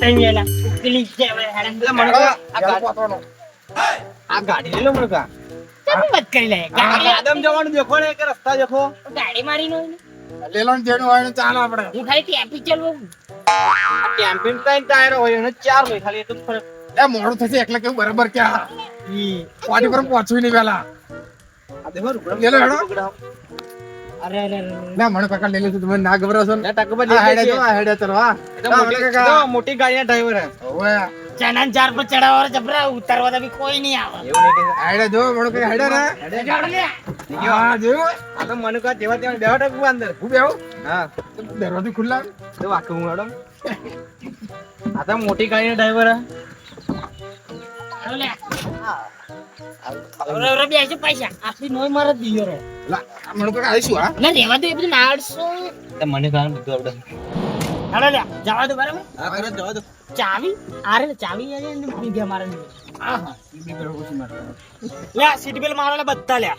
તઈ વેલા જાય એટલે મને આ ચાલો ગા- પોતાનો. આ ગાડી લઈ લો મને કહો. ચાલી કરી લે. ગાડી આદમ જવાનું દેખો ને કે રસ્તા દેખો. ગાડી મારી નો. લેલોન જેનું હોય ને ચાલો આપણે. હું ખાલી ટેપી ચલવું. આ કેમ્પિંગ ત્રણ હોય અને ચાર હોય ખાલી એટલું ફરક એ મોડું થશે એટલે કેવું બરાબર ક્યાં? પાટી પર પહોંચવી નહીં પેલા આ દેખો હેડો. અરે અરે ના મને કાકા લઈ તમે ના? ટકબર હેડે જો, હેડે મોટી ગાડીના ડ્રાઈવર હે. ચાર પર ચડાવવા જબરા ઉતારવા તો કોઈ નહીં આવે. એવું નહીં કે હેડે જો મને કઈ હેડે ને. જાડો લે. હા જો આ તો મને કહો જેવા તેવા બેહો ટકવું અંદર. હું બેહું? હા. દરવાજો ખુલ્લા તો વાકે હું હેડો. આ તો મોટી ગાડીના ડ્રાઈવર હે. લે. અરે અરે પૈસા? નોય મારે દિયો રે. મને કાકા આવીશું હા? ના રેવા દો એ બધું નાડશો તો મને કહો બધું આવડે. હાલો લે જવા દો બરાબર? હા કરો જવા દો. ચાવી? અરે ચાવી આલે ને બીજા મારે હા હા સીધી કરો પછી મારે. લે સીટ મારો લે બધા લે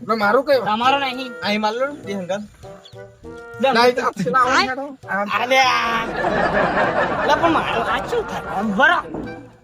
એટલે મારું કયું તમારો નહીં અહીં. માર લો બે પણ મારો આ શું થાય? આમ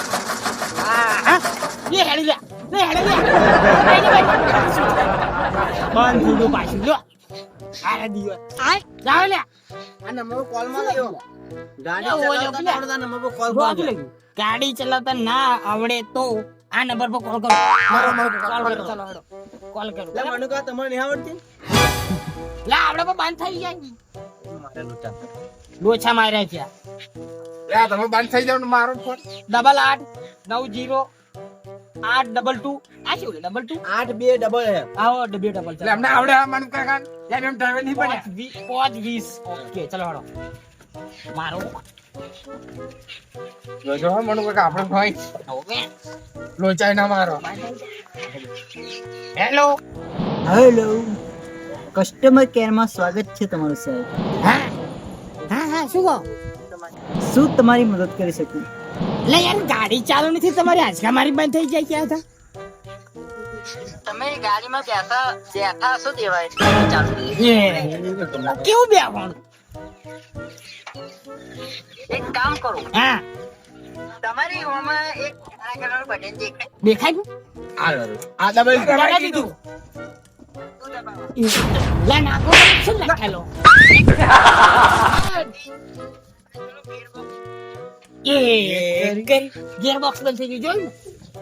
લે હેડી લે લે હેડી લે. બાઈ લે, બાઈ લે. બંધ થઈ ગયું પાછું. લો અરે દિયો જાવ લે. આ નંબર કોલમાં લાગ્યો. ગાડી ચલાવતા નંબર પર કોલ બહુ ગાડી ચલાવતા ના આવડે તો આ નંબર પર કોલ કરો. મારો મારો કોલ કરો ચાલો હેડો કોલ કરો. લે મને કહો તમારે નહીં આવડતી? લા આવડે પણ બંધ થઈ જાય. મારે લોચા માર્યા છે. લે, તમે બંધ થઈ જાવ મારો ફોન ડબલ આઠ નવ જીરો આઠ ડબલ ટુ આ શું ડબલ ટુ આઠ બે ડબલ હે આવો ડબલ ડબલ એટલે અમને આવડે આ માનું કાકા. એમ એમ ડ્રાઈવર નહીં બન્યા. પાંચ વીસ. ઓકે ચલો હેડો મારો. જોજો હો મનુ કાકા આપણે ભાઈ. ઓકે. લોચાઈ ના મારો. હેલો. હેલો. કસ્ટમર કેરમાં સ્વાગત છે તમારું સાહેબ. હા હા હા શું કહો? શું તમારી મદદ કરી શકું? લે યાર ગાડી ચાલુ નથી તમારી આજકા મારી બંધ થઈ જાય ક્યાં હતા? તમે ગાડીમાં બેઠા બેઠા શું દેવાય. કેવું બેવાનું એક કામ કરો. હા. તમારી ઓમાં એક કાળા બટન દેખાય. દેખાય ગયું? આ દબાઈ દીધું. લે નાખો શું લખેલો એ બંધ થઈ ગયું જોયું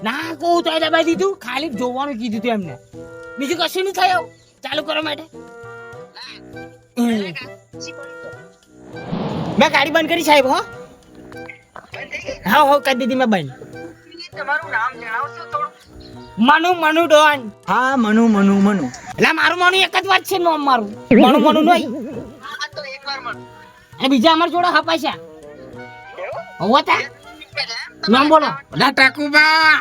ના કહું તો દબાઈ દીધું. ખાલી જોવાનું કીધું તું એમને. બીજું કશું નહીં થયું ચાલુ કરવા માટે. મેં ગાડી બંધ કરી સાહેબ હો. હા હો કરી દીધી મેં બંધ. તમારું નામ જણાવશો થોડું? મનુ મનુ ડોન. હા મનુ મનુ મનુ. એટલે મારું મનુ એક જ વાત છે નોમ મારું. મનુ મનુ નહીં. બીજા અમાર જોડે હપાસ્યા નામ બોલો. ના ટાકુબા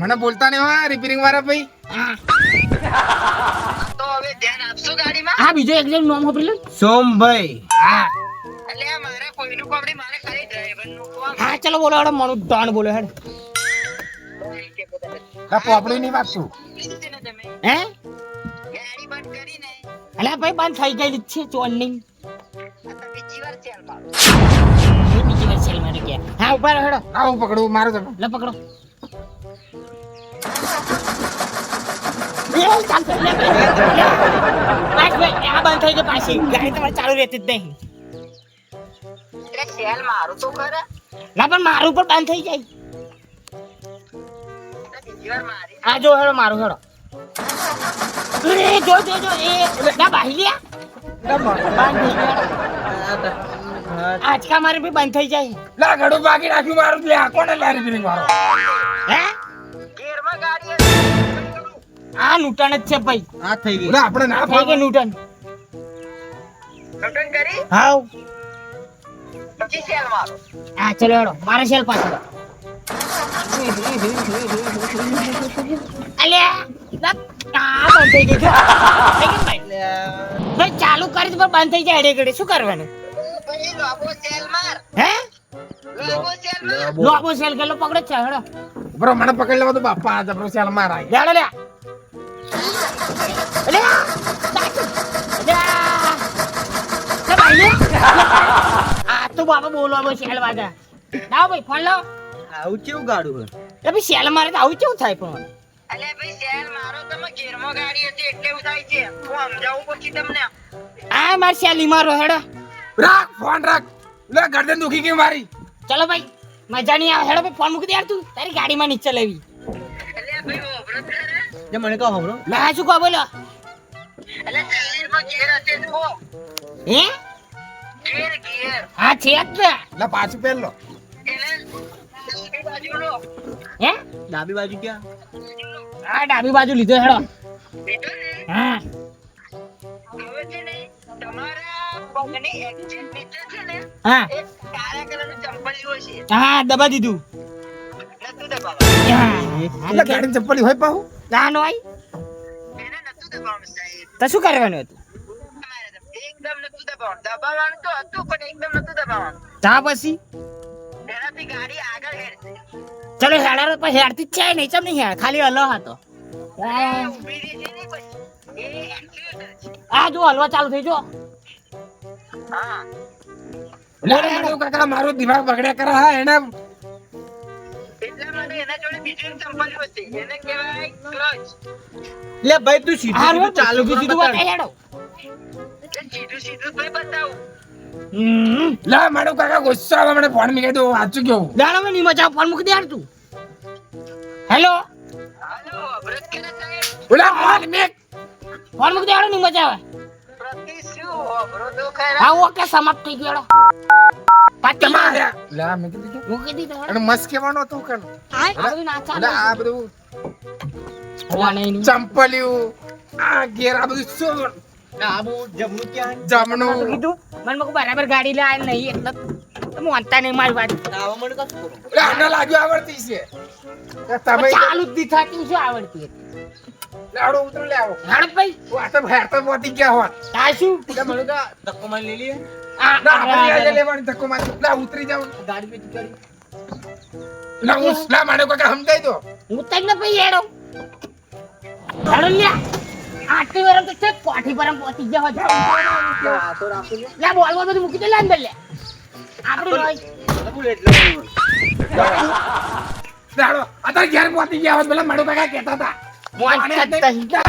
મને બોલતા નહીં હોય રિપેરિંગ વાળા ભાઈ. હા. તો હવે ધ્યાન આપશો ગાડીમાં? હા બીજો એક જણ નામ વાપરી લે સોમભાઈ. હા. એટલે આ મારે કોઈનું કોમડી મારે ખાલી ડ્રાઈવરનું કોમ. હા ચલો બોલો હેડ મનુ ડાણ બોલો હેડ. ના પોપડી નહીં વાગતું શું હે? ગાડી બંધ કરીને. અલ્યા ભાઈ બંધ થઈ ગઈ છે ચોલની. કે હા ઉપર હેડો. આવું પકડું મારો તો લે પકડો. આ બંધ થઈ ગઈ પાછી. ગાડી તમારે ચાલુ રહેતી જ નહીં. સેલ મારું તો ખરા ના પણ મારું પણ બંધ થઈ જાય. આ જો હેડો મારું હેડો. એ જો જો જો એ ના બાહી લ્યા. બંધ થઈ ગયો. આજકા મારે બી બંધ થઈ જાય. લા ઘડું બાકી રાખ્યું મારું લે આ કોને લારી રિપેરિંગ મારો? હે? ગેરમાં ગાડી આ નૂટન જ છે ભાઈ. આ થઈ ગઈ. લે આપણે ના થઈ ગઈ નૂટન લગ્ન કરી? હાઉ પછી સેલ મારો. હા ચલો હેડો. મારે શેલ પાછળ. અલ્યા આ બંધ થઈ ગઈ. છે. થઈ ગઈ ભાઈ? ભાઈ ચાલુ કરી પણ બંધ થઈ જાય એડે શું કરવાનું? લોબો સેલ માર. હે? લોબો સેલ માર. લોબો સેલ ગેલો પકડે છે હેડો. બ્રો મને પકડી લેવા તો બાપા આ જબરો સેલ મારા લેડો લે. લે. ભાઈ લે. આ તો બાપા બોલવા સેલ વાગા. લાવો ભાઈ ફોન લાવો આવું કેવું ગાડું હે? એટલે ભાઈ સેલ મારે તો આવું કેવું થાય પણ? અલે ભાઈ સેલ મારો તમે ઘેરમાં ગાડી હતી એટલે થાય છે. હું સમજાવું પછી તમને. આ માર સેલી મારો હેડો. રાખ ફોન રાખ. લે ગરદન દુખી ગઈ મારી. ચલો ભાઈ મજા નહીં આવે હેડો ભાઈ ફોન મૂકી દે યાર તું. તારી ગાડીમાં નીચે લેવી. અલે ભાઈ ઓબરો જે મને કહો હમણો ના શું કહો બોલો. અલે શરીરમાં ઘેર હશે તો. હે? ઘેર ઘેર. હા છે જ ને. લે પાછું પહેર લો. હે? ડાબી બાજુ ક્યાં? આ ડાબી બાજુ લીધો હેડો. લીધો ને? હા. હા. હા દબા દીધું. નતું દબાવવાનું. હા. લે ગાડી ચપ્પલી હોય પાહુ? ના નો આઈ એને નતું દબાવવાનું સાહેબ. તો શું કરવાનું હતું? એકદમ નતું દબાવવાનું. દબાવવાનું તો હતું પણ એકદમ નતું દબાવવાનું. તા પછી. એનાથી ગાડી આગળ હેડશે. ચલો હેડારો પણ હેડતી જ છે નહીં ચમ નહીં હેડ. ખાલી હલો હતો. આ જો હલવા ચાલુ થઈ જો હા કાકા મારો દિમાગ બગડ્યા કરે હા એને એટલા માટે એના જોડે બીજું એક ચંપલિયું એને કહેવાય ક્લચ લે ભાઈ તું સીધું ચાલુ સીધું સીધું ભાઈ બતાવું. લે મારો કાકા ગુસ્સો આવે મને ફોન મૂકી દો વાંચું કેવું. દાડો મેં નહીં મજા ફોન મૂકી દે યાર તું. હેલો હાલો સાહેબ ઓલા ફોન મેક ફોન મૂકી દે હેડો નહીં હા ઓકે સમાપ્ત થઈ ગયો હેડો. પાટી તમારે લે મેં કીધું અને આ બધું ના આ બધું હોવા નહીં ચંપલિયું આ ઘેર આ બધું શું? ડાબુ જમણું ક્યાં? જમણું કીધું? મને મગું બરાબર ગાડી લાય નહીં એટલે તમે વાંચતા નહીં મારી વાત. આવા મને કશું કરો. આને લાગ્યું આવડતી છે. તમે ચાલુ જ દીધા કેમ શું આવડતી હતી? લાડો ઉતરો લે આવો હાડ ભાઈ આ તો હેર તો પહોંચી ગયા હોત આ શું લે મને તો ધક્કો મારી લઈએ આ ના આ- આપણે આજે આ- લેવાની ધક્કો મારી લા ઉતરી જાવ ગાડી પેચી કરી લે હું લા મારે કાકા સમજાય તો હું તઈ ને ભાઈ એડો હેડો લ્યા આટલી વરમ તો છે કોઠી પરમ પહોંચી ગયા હોત આ તો રાખું લે લે બોલ બોલ બધું મૂકી દે લે અંદર લે આપણે રોય બુલેટ અત્યારે ઘેર પહોંચી ગયા હોત પેલા મારો કાકા કહેતા હતા મોજ કરતા સત્ય